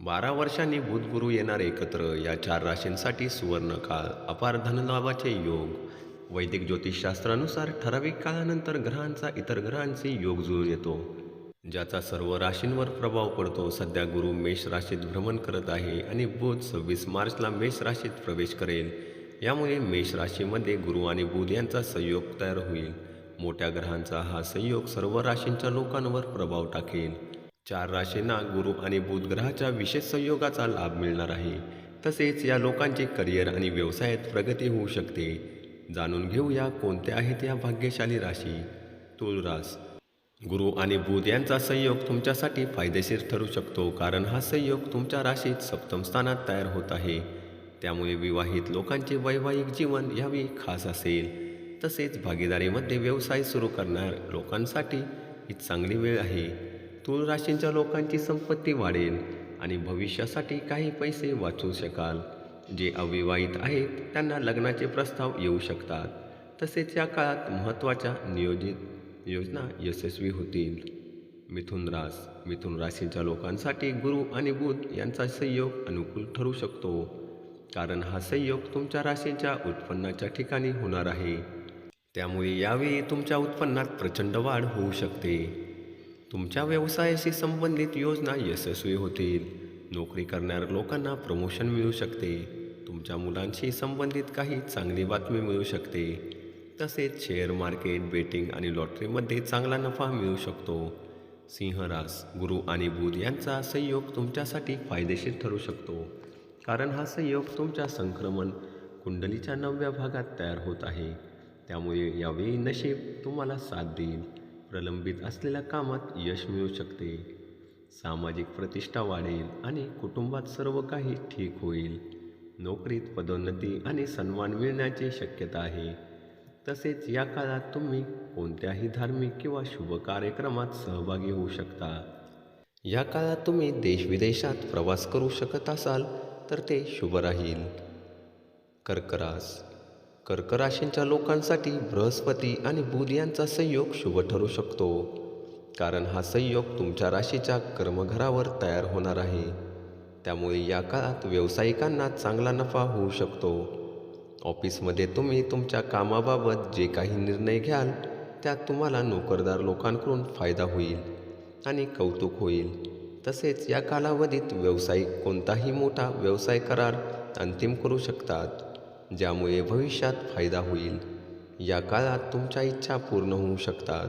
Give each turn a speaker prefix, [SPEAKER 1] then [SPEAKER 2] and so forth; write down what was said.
[SPEAKER 1] बारा वर्षांनी बुधगुरू येणार एकत्र या चार राशींसाठी सुवर्णकाळ अपार धनलाभाचे योग वैदिक ज्योतिषशास्त्रानुसार ठराविक काळानंतर ग्रहांचा इतर ग्रहांशी योग जुळून येतो. ज्याचा सर्व राशींवर प्रभाव पडतो सध्या गुरु मेष राशीत भ्रमण करत आहे आणि बुध सव्वीस मार्चला मेष राशीत प्रवेश करेल. यामुळे मेष राशीमध्ये गुरु आणि बुध यांचा संयोग तयार होईल. मोठ्या ग्रहांचा हा संयोग सर्व राशींच्या लोकांवर प्रभाव टाकेल. चार राशींना गुरु आणि बुधग्रहाच्या विशेष संयोगाचा लाभ मिळणार आहे. तसेच या लोकांचे करिअर आणि व्यवसायात प्रगती होऊ शकते. जाणून घेऊया कोणत्या आहेत या भाग्यशाली राशी? तुळरास गुरु आणि बुध यांचा संयोग तुमच्यासाठी फायदेशीर ठरू शकतो कारण हा संयोग तुमच्या राशीत सप्तम स्थानात तयार होत आहे. त्यामुळे विवाहित लोकांचे वैवाहिक जीवन यावेळी खास असेल. तसेच भागीदारीमध्ये व्यवसाय सुरू करणार लोकांसाठी ही चांगली वेळ आहे. तूळ राशींच्या लोकांची संपत्ती वाढेल आणि भविष्यासाठी काही पैसे वाचू शकाल. जे अविवाहित आहेत त्यांना लग्नाचे प्रस्ताव येऊ शकतात. तसेच या काळात महत्त्वाच्या नियोजित योजना यशस्वी होतील. मिथुन रास मिथुन राशीच्या लोकांसाठी गुरु आणि बुध यांचा संयोग अनुकूल ठरू शकतो. कारण हा संयोग तुमच्या राशीच्या उत्पन्नाच्या ठिकाणी होणार आहे. त्यामुळे यावेळी तुमच्या उत्पन्नात प्रचंड वाढ होऊ शकते. तुमच्या व्यवसायाशी संबंधित योजना यशस्वी होतील. नोकरी करणाऱ्या लोकांना प्रमोशन मिळू शकते. तुमच्या मुलांशी संबंधित काही चांगली बातमी मिळू शकते. तसेच शेअर मार्केट बेटिंग आणि लॉटरीमध्ये चांगला नफा मिळू शकतो. सिंहरास गुरु आणि बुध यांचा संयोग तुमच्यासाठी फायदेशीर ठरू शकतो. कारण हा संयोग तुमच्या संक्रमण कुंडलीच्या नवव्या भागात तयार होत आहे. त्यामुळे यावेळी नशीब तुम्हाला साथ देईल. प्रलंबित असलेल्या कामात यश मिळू शकते. सामाजिक प्रतिष्ठा वाढेल आणि कुटुंबात सर्व काही ठीक होईल. नोकरीत पदोन्नती आणि सन्मान मिळण्याची शक्यता आहे. तसेच या काळात तुम्ही कोणत्याही धार्मिक किंवा शुभ कार्यक्रमात सहभागी होऊ शकता. या काळात तुम्ही देशविदेशात प्रवास करू शकत असाल तर ते शुभ राहील. कर्करास कर्क राशींच्या लोकांसाठी बृहस्पती आणि बुध यांचा संयोग शुभ ठरू शकतो. कारण हा संयोग तुमच्या राशीच्या कर्मघरावर तयार होणार आहे. त्यामुळे या काळात व्यावसायिकांना चांगला नफा होऊ शकतो. ऑफिसमध्ये तुम्ही तुमच्या कामाबाबत जे काही निर्णय घ्याल त्यात तुम्हाला नोकरदार लोकांकडून फायदा होईल आणि कौतुक होईल. तसेच या कालावधीत व्यावसायिक कोणताही मोठा व्यवसाय करार अंतिम करू शकतात. ज्यामुळे भविष्यात फायदा होईल. या काळात तुमच्या इच्छा पूर्ण होऊ शकतात.